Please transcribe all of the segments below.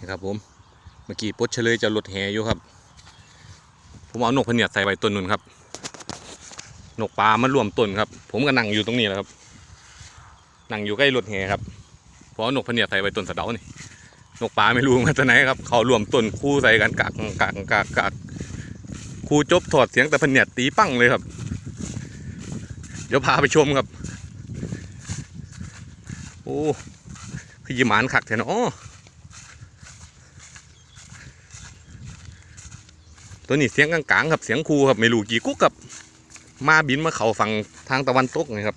นี่ครับผมเมื่อกี้ปดเฉลยจะหลดแหอยู่ครับ ผมเอานกพเนียดใส่ไว้ต้นนุ่นครับนกปลามันรวมต้นครับ ผมก็นั่งอยู่ตรงนี้แหละครับนั่งอยู่ใกล้รถแหครับเพราะนกพเนียดใส่ไว้ต้นสะเดานี่นกปลาไม่รู้มาจากไหนครับ เขารวมต้นคู่ใส่กันกากกากกากกากคู่จบถอดเสียงแต่พเนียดตีปั้งเลยครับ เดี๋ยวพาไปชมครับ โอ้คือยิมานขักแท้เนาะ ตัวนี้เสียงกลางๆครับเสียงคูครับไม่รู้กี่กุ๊กครับมาบินมาเขาฝั่งทางตะวันตกนี่ครับ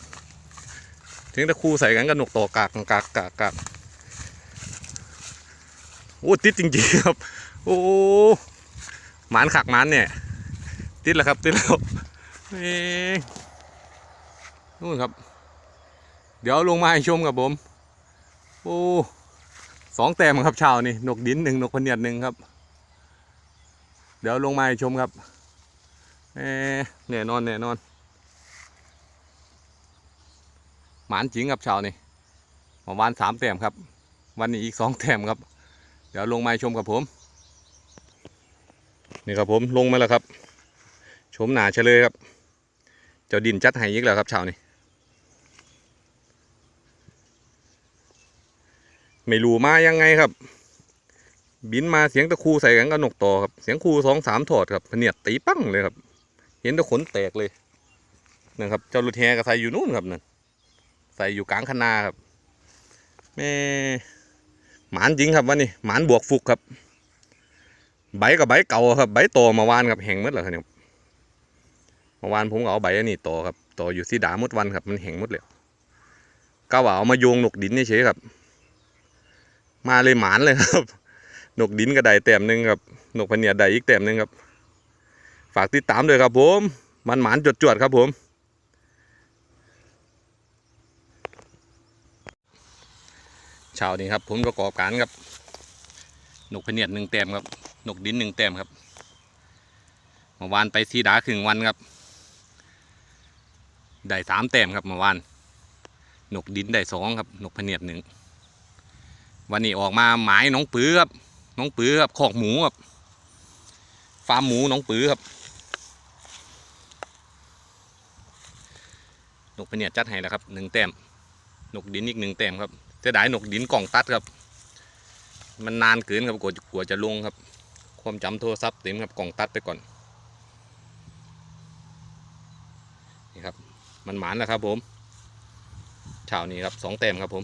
เสียงตะคูใส่กันกับนกต่อกากกากกากกากโอ้ติดจริงๆครับ โอ้หมานขักหมานเนี่ยติดแล้วครับติดแล้วเอ๊นู่นครับ เดี๋ยวลงมาให้ชมกับผม โอ้สองแต้มครับช้านี่นกดินหนึ่งนกพเนียดหนึ่งครับ เดี๋ยวลงมาชมครับเอ๊ะแน่นอนแน่นอนหมานจิงครับช้านี่เมื่อวานสามแต้มครับ วันนี้อีกสองแต้มครับ เดี๋ยวลงมาชมกับผม นี่ครับผมลงมาแล้วครับชมหนาเฉลยครับ เจ้าดินจัดให้อีกแล้วครับช้านี่ไม่รู้มายังไงครับ บินมาเสียงตะคูใส่กันกับนกต่อครับ เสียงคูสองสามถอดครับเนียดตีปั้งเลยครับ เห็นตะขนแตกเลยนะครับ เจ้าลูกแฮก็ใส่อยู่นู่นครับนั่นใส่อยู่กลางคนาครับแม่หมานจริงครับวันนี้หมานบวกฟุกครับ ใบกับใบเก่าครับ ใบโตเมาวานครับแห้งมดแล้วครับเมื่อวานผมเอาใบอันนี้ต่อครับต่ออยู่ที่ดามดวันครับ มันแห้งมดแล้วก็ว่าเอามาโยงหนกดินเฉยครับ มาเลยหมานเลยครับ นกดินก็ได้แต้มหนึ่งครับนกพเนียดได้อีกแต้มหนึ่งครับ ฝากติดตามด้วยครับผมมันหมานจวดๆครับผมเช้านี้ครับผมประกอบการครับนกพเนียดหนึ่งแต้มครับนกดินหนึ่งแต้มครับเมื่อวานไปสีดาครึ่งวันครับได้สามแต้มครับเมื่อวานนกดินได้สองครับนกพเนียดหนึ่งวันนี้ออกมาหมายน้องปื้อครับ น้องปื้อครับคอกหมูครับฟาร์มหมูน้องปื้อครับนกพเนียดจัดให้แล้วครับหนึ่งแต้มนกดินอีกหนึ่งแต้มครับจะได้นกดินกล่องตัดครับ มันนานเกินครับกว่ากว่าจะลงครับ ความจำโทรศัพท์เต็มครับกล่องตัดไปก่อนนี่ครับมันหมานแล้วครับผมเช้านี้ครับสองแต้มครับผม